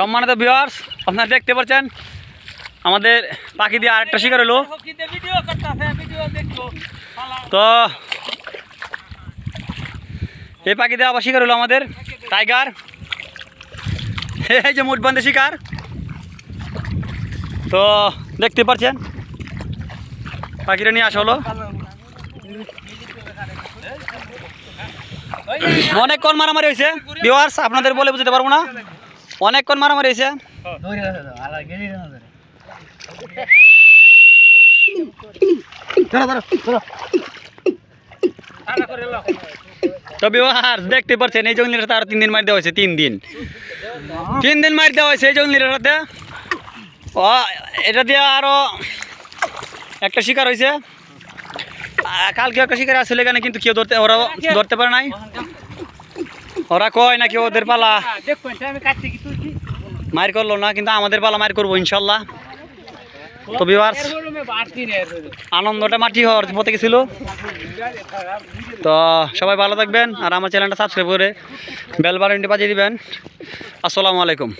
সম্মানিত ভিউয়ার্স আপনারা দেখতে পাচ্ছেন, আমাদের পাখি দিয়ে আরেকটা শিকার হলো। তো, এই পাখি দিয়ে আবার শিকার হলো আমাদের টাইগার এই যে মুঠবন্দি শিকার। তো, দেখতে পাচ্ছেন, পাখিটা নিয়ে আসা হলো। অনেকক্ষণ মারামারি হয়েছে ভিউয়ার্স আপনাদের বলে বুঝতে পারব না। অনেকক্ষণ মারামারি হয়েছে। তো ভিউয়ার্স দেখতে পাচ্ছেন এই জঙ্গলির সাথে আরও তিন দিন মার দেওয়া হয়েছে, তিন দিন। তিন দিন মার দেওয়া হয়েছে এই জঙ্গলির সাথে। ও, এটা দিয়ে আরও একটা শিকার হয়েছে। কালকে একটা শিকার আসলে এখানে কিন্তু কেউ ধরতে ওরা ধরতে পারে নাই। ওরা কয় নাকি ওদের পালা? মার করল না কিন্তু আমাদের পালা মায়ের করব ইনশাল্লাহ। তো আনন্দটা মাটি হওয়ার পথে গেছিল। তো সবাই ভালো থাকবেন আর আমার চ্যানেলটা সাবস্ক্রাইব করে বেল বাটনটি বাজিয়ে দিবেন। আসসালামু আলাইকুম।